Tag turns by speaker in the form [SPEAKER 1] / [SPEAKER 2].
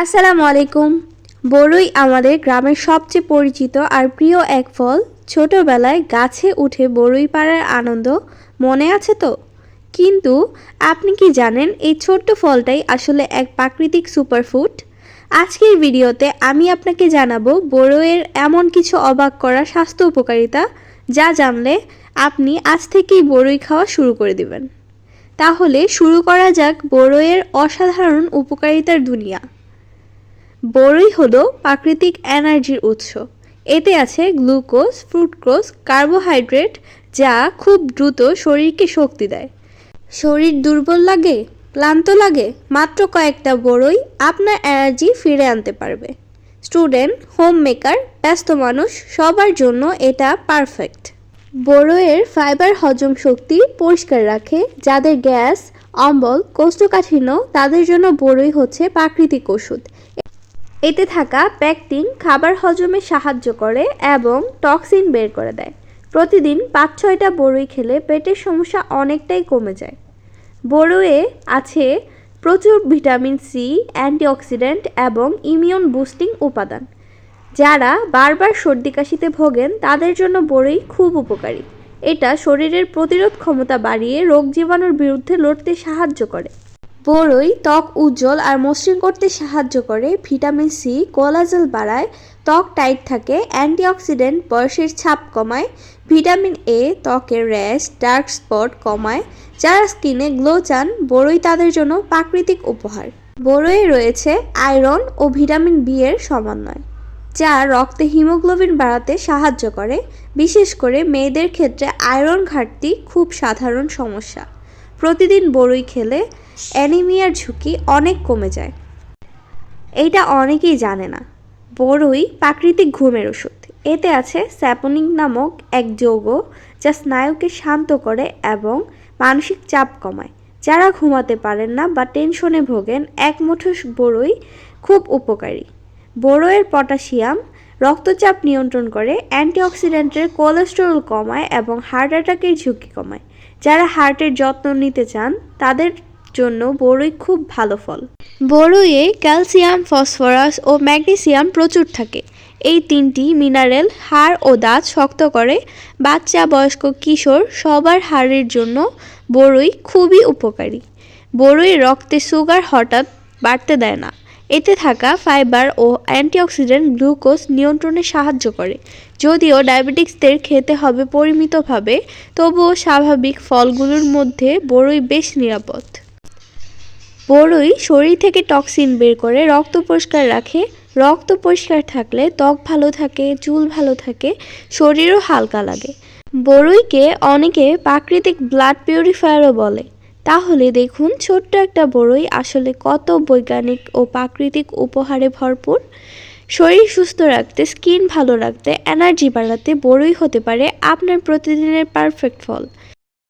[SPEAKER 1] আসসালামু আলাইকুম। বড়ই আমাদের গ্রামের সবচেয়ে পরিচিত আর প্রিয় এক ফল, ছোটবেলায় গাছে উঠে বড়ই পাড়ার আনন্দ মনে আছে তো? কিন্তু আপনি কি জানেন এই ছোট্ট ফলটাই আসলে এক প্রাকৃতিক সুপারফুড আজকের ভিডিওতে আমি আপনাকে জানাব বড়ইয়ের এমন কিছু অবাক করা স্বাস্থ্য উপকারিতা যা জানলে আপনি আজ থেকেই বড়ই খাওয়া শুরু করে দিবেন। তাহলে শুরু করা যাক বড়ইয়ের অসাধারণ উপকারিতার দুনিয়া। বড়ই হলো প্রাকৃতিক এনার্জির উৎস। এতে আছে গ্লুকোজ ফ্রুক্টোজ কার্বোহাইড্রেট, যা খুব দ্রুত শরীরকে শক্তি দেয়। শরীর দুর্বল লাগে, ক্লান্ত লাগে, মাত্র কয়েকটা বড়ই আপনার এনার্জি ফিরে আনতে পারবে। স্টুডেন্ট হোম মেকার ব্যস্ত মানুষ, সবার জন্য এটা পারফেক্ট। বড়ইয়ের ফাইবার হজম শক্তি পরিষ্কার রাখে, যাদের গ্যাস, অম্বল, কোষ্ঠকাঠিন্য তাদের জন্য বড়ই হচ্ছে প্রাকৃতিক ওষুধ। এতে থাকা প্যাকটিন খাবার হজমে সাহায্য করে এবং টক্সিন বের করে দেয়। প্রতিদিন পাঁচ ছয়টা বড়ই খেলে পেটের সমস্যা অনেকটাই কমে যায়। বড়ুয়ে আছে প্রচুর ভিটামিন সি, অ্যান্টিঅক্সিডেন্ট এবং ইমিউন বুস্টিং উপাদান। যারা বারবার সর্দি কাশিতে ভোগেন, তাদের জন্য বড়ই খুব উপকারী। এটা শরীরের প্রতিরোধ ক্ষমতা বাড়িয়ে রোগ জীবাণুর বিরুদ্ধে লড়তে সাহায্য করে। বড়ই ত্বক উজ্জ্বল আর মসৃণ করতে সাহায্য করে ভিটামিন সি, কোলাজেল বাড়ায়, ত্বক টাইট থাকে, অ্যান্টিঅক্সিডেন্ট বয়সের ছাপ কমায়, ভিটামিন এ ত্বকের র্যাশ, ডার্ক স্পট কমায়, যারা স্কিনে গ্লো চান বড়ই তাদের জন্য প্রাকৃতিক উপহার। বড়ইয়ে রয়েছে আয়রন ও ভিটামিন বি এর সমন্বয়, যা রক্তে হিমোগ্লোবিন বাড়াতে সাহায্য করে। বিশেষ করে মেয়েদের ক্ষেত্রে আয়রন ঘাটতি খুব সাধারণ সমস্যা। প্রতিদিন বড়ই খেলে অ্যানিমিয়ার ঝুঁকি অনেক কমে যায়। এইটা অনেকেই জানে না। বড়ই প্রাকৃতিক ঘুমের ওষুধ। এতে আছে স্যাপনিক নামক এক যৌগ যা স্নায়ুকে শান্ত করে এবং মানসিক চাপ কমায়। যারা ঘুমাতে পারেন না বা টেনশনে ভোগেন এক মুঠো বড়ই খুব উপকারী। বড়ইয়ের পটাশিয়াম রক্তচাপ নিয়ন্ত্রণ করে, অ্যান্টিঅক্সিডেন্টের কোলেস্টেরল কমায় এবং হার্ট অ্যাটাকের ঝুঁকি কমায়। যারা হার্টের যত্ন নিতে চান, তাদের জন্য বড়ই খুব ভালো ফল। বড়ইয়ে ক্যালসিয়াম, ফসফরাস ও ম্যাগনেসিয়াম প্রচুর থাকে। এই তিনটি মিনারেল হাড় ও দাঁত শক্ত করে। বাচ্চা, বয়স্ক, কিশোর সবার হাড়ের জন্য বড়ই খুবই উপকারী। বড়ই রক্তে সুগার হঠাৎ বাড়তে দেয় না। এতে থাকা ফাইবার ও অ্যান্টিঅক্সিডেন্ট গ্লুকোজ নিয়ন্ত্রণে সাহায্য করে। যদিও ডায়াবেটিক্সদের খেতে হবে পরিমিতভাবে, তবুও স্বাভাবিক ফলগুলোর মধ্যে বড়ই বেশ নিরাপদ। বড়ই শরীর থেকে টক্সিন বের করে, রক্ত পরিষ্কার রাখে। রক্ত পরিষ্কার থাকলে ত্বক ভালো থাকে, চুল ভালো থাকে, শরীরও হালকা লাগে। বড়ইকে অনেকে প্রাকৃতিক ব্লাড পিউরিফায়ারও বলে। তাহলে দেখুন ছোট্ট একটা বড়ই আসলে কত বৈজ্ঞানিক ও প্রাকৃতিক উপহারে ভরপুর। শরীর সুস্থ রাখতে, স্কিন ভালো রাখতে, এনার্জি বাড়াতে বড়ই হতে পারে আপনার প্রতিদিনের পারফেক্ট ফল।